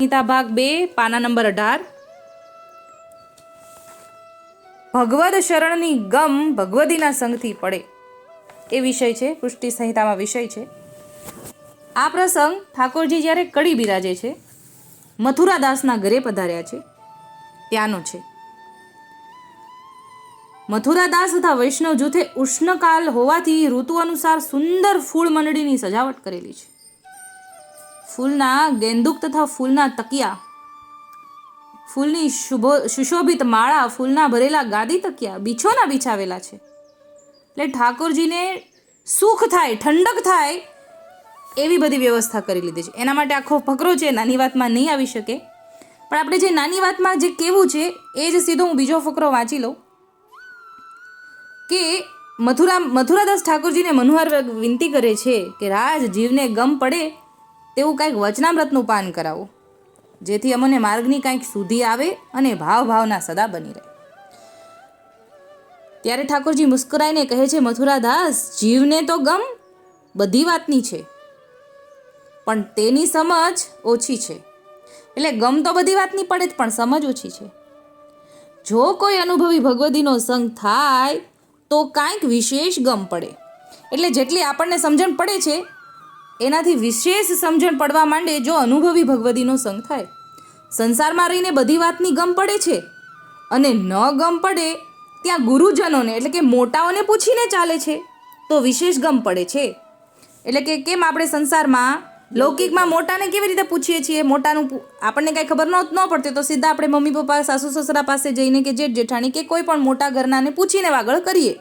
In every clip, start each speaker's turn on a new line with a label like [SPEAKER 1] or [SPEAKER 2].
[SPEAKER 1] ગીતા ભાગ બે, પાના નંબર અઢાર. ભગવદ શરણની ગમ ભગવદીના સંગથી પડે. એ વિષય છે, પુષ્ટિ સંહિતામાં વિષય છે. આ પ્રસંગ ઠાકોરજી જ્યારે કડી બિરાજે છે મથુરાદાસના ઘરે પધાર્યા છે, ત્યાંનો છે. મથુરાદાસ તથા વૈષ્ણવ જૂથે ઉષ્ણકાલ હોવાથી ઋતુ અનુસાર સુંદર ફૂલ મંડળીની સજાવટ કરેલી છે. ફૂલના ગેંદુક તથા ફૂલના તકિયા. ફૂલની શુભો, સુશોભિત માળા ફૂલના ભરેલા ગાદી તકિયા બીછોના બિછાવેલા છે. એટલે ઠાકોરજીને સુખ થાય, ઠંડક થાય એવી બધી વ્યવસ્થા કરી લીધી છે. એના માટે આખો ફકરો છે, નાની વાતમાં નહીં આવી શકે. પણ આપણે જે નાની વાતમાં જે કેવું છે, એ જ સીધો હું બીજો ફકરો વાંચી લઉં. કે મથુરા, મથુરાદાસ ઠાકોરજીને મનોહર વિનંતી કરે છે કે રાજ જીવને ગમ પડે તેવું કાંઈક વચનામૃતનું પાન કરાવો, જેથી અમને માર્ગની કાંઈક સુધી આવે અને ભાવ ભાવના સદા બની રહે. ત્યારે ઠાકોરજી મુસ્કરાઈને કહે છે, મથુરાદાસ, જીવને તો ગમ, બધી વાતની છે, પણ તેની સમજ ઓછી છે. એટલે ગમ તો બધી વાતની પડે જ, પણ સમજ ઓછી છે. જો કોઈ અનુભવી ભગવદીનો સંગ થાય, તો કાંઈક વિશેષ ગમ પડે. એટલે જેટલી આપણને સમજણ પડે છે એનાથી વિશેષ સમજણ પડવા માંડે જો અનુભવી ભગવદીનો સંગ થાય. સંસારમાં રહીને બધી વાતની ગમ પડે છે. અને ન ગમ પડે ત્યાં ગુરુજનોને, એટલે કે મોટાઓને પૂછીને ચાલે છે. તો વિશેષ ગમ પડે છે. એટલે કે કેમ આપણે સંસારમાં લૌકિકમાં મોટાને કેવી રીતે પૂછીએ છીએ? મોટાનું આપણને કાંઈ ખબર ન ન પડતી તો સીધા આપણે મમ્મી પપ્પા, સાસુ, સસરા પાસે જઈને કે જેઠ જેઠાણી કે કોઈ પણ મોટા ઘરનાને પૂછીને વાગળ કરીએ.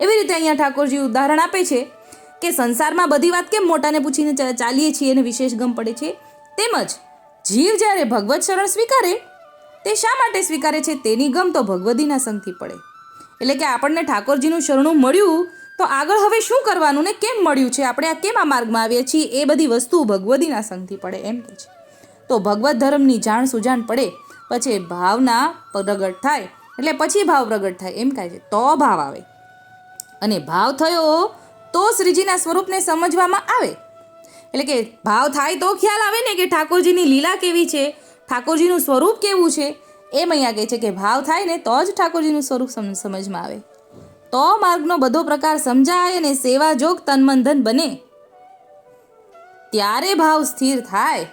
[SPEAKER 1] એવી રીતે અહીંયા ઠાકોરજી ઉદાહરણ આપે છે. કે સંસારમાં બધી વાત કેમ મોટાને પૂછીને ચાલીએ છીએ અને વિશેષ ગમ પડે છે? તેમજ, જીવ જ્યારે ભગવત શરણ સ્વીકારે, તે શા માટે સ્વીકારે છે? તેની ગમ તો ભગવદીના સંગથી પડે. એટલે કે આપણને ઠાકોરજીનું શરણું મળ્યું, તો આગળ હવે શું કરવાનું ને કેમ મળ્યું છે? આપણે આ કેમ આ માર્ગમાં આવીએ છીએ? એ બધી વસ્તુ ભગવદીના સંગથી પડે એમ કે છે. તો ભગવત ધર્મની જાણ સુજાણ પડે, પછી ભાવના પ્રગટ થાય, એટલે પછી ભાવ પ્રગટ થાય એમ કહે છે. તો ભાવ આવે. અને ભાવ થયો તો શ્રીજીના સ્વરૂપને સમજવામાં આવે. એટલે કે ભાવ થાય તો ખ્યાલ આવે ને કે ઠાકોરજીની લીલા કેવી છે, ઠાકોરજીનું સ્વરૂપ કેવું છે? એમ અહીંયા કહે છે કે ભાવ થાય ને તો જ ઠાકોરજીનું સ્વરૂપ સમજમાં આવે. તો માર્ગનો બધો પ્રકાર સમજાય અને સેવા જોગ તનમંધન બને. ત્યારે ભાવ સ્થિર થાય.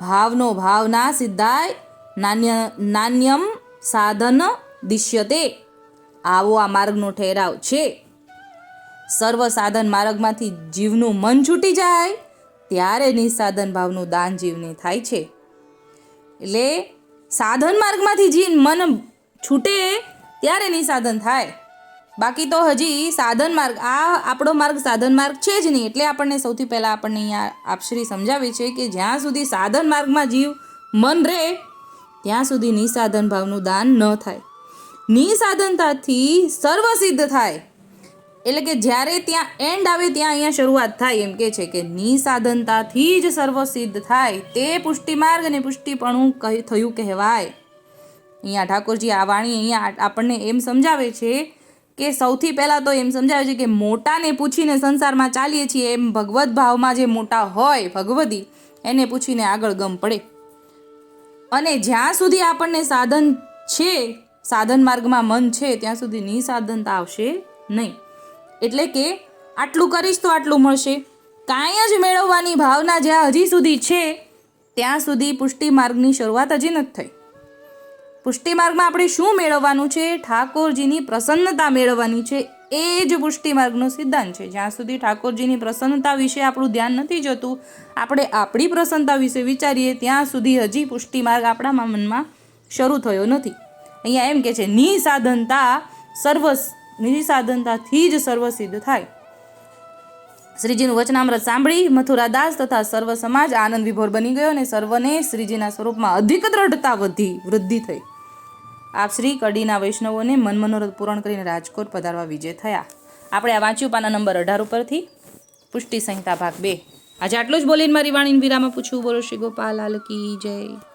[SPEAKER 1] ભાવનો ભાવના સિદ્ધાય, નાન્ય, નાન્યમ સાધન દિશ્યતે. આવો આ માર્ગનો ઠેરાવ છે. સર્વ સાધન માર્ગમાંથી જીવનું મન છૂટી જાય, ત્યારે નિસાધન ભાવનું દાન જીવને થાય છે. એટલે સાધન માર્ગમાંથી જીવ મન છૂટે, ત્યારે નિસાધન થાય. બાકી તો હજી સાધન માર્ગ, આ આપણો માર્ગ સાધન માર્ગ છે જ નહીં. એટલે આપણને સૌથી પહેલાં આપણને અહીંયા આપશ્રી સમજાવે છે કે જ્યાં સુધી સાધન માર્ગમાં જીવ મન રહે, ત્યાં સુધી નિસાધન ભાવનું દાન ન થાય. નિસાધનતાથી સર્વસિદ્ધ થાય. એટલે કે જ્યારે ત્યાં એન્ડ આવે ત્યાં અહીંયા શરૂઆત થાય, એમ કે છે કે નિસાધનતાથી જ સર્વ સિદ્ધ થાય. તે પુષ્ટિમાર્ગ અને પુષ્ટિપણું થયું કહેવાય. અહીંયા ઠાકોરજી આ વાણી અહીંયા આપણને એમ સમજાવે છે કે સૌથી પહેલાં તો એમ સમજાવે છે કે મોટાને પૂછીને સંસારમાં ચાલીએ છીએ એમ ભગવદ્ ભાવમાં જે મોટા હોય ભગવદી, એને પૂછીને આગળ ગમ પડે. અને જ્યાં સુધી આપણને સાધન છે, સાધન માર્ગમાં મન છે, ત્યાં સુધી નિસાધનતા આવશે નહીં. એટલે કે આટલું કરીશ તો આટલું મળશે. કાંઈ જ મેળવવાની ભાવના જ્યાં હજી સુધી છે, ત્યાં સુધી પુષ્ટિ માર્ગની શરૂઆત હજી નથી થઈ. પુષ્ટિ માર્ગમાં આપણે શું મેળવવાનું છે? ઠાકોરજીની પ્રસન્નતા મેળવવાની છે. એ જ પુષ્ટિ માર્ગનો સિદ્ધાંત છે. જ્યાં સુધી ઠાકોરજીની પ્રસન્નતા વિશે આપણું ધ્યાન નથી જતું, આપણે આપણી પ્રસન્નતા વિશે વિચારીએ, ત્યાં સુધી હજી પુષ્ટિ માર્ગ આપણા મનમાં શરૂ થયો નથી. અહીંયા એમ કે છે, નિસાધનતા સર્વ નિસાધનતાથી જ સર્વ સિદ્ધ થાય. શ્રીજીનું વચનામૃત સાંભળી મથુરાદાસ તથા સર્વ સમાજ આનંદ વિભોર બની ગયો અને સર્વને શ્રીજીના સ્વરૂપમાં અધિક દ્રઢતા વધી, વૃદ્ધિ થઈ. આપ શ્રી કડીના વૈષ્ણવોને મન મનોરથ પૂરણ કરીને રાજકોટ પધારવા વિજય થયા. આપણે આ વાંચ્યું પાના નંબર અઢાર ઉપરથી. પુષ્ટિ સંહિતા ભાગ બે. આજે આટલું જ બોલીને મારી વાણીને વિરામાં પૂછવું બોલો શ્રી ગોપાલ લાલ કી જય.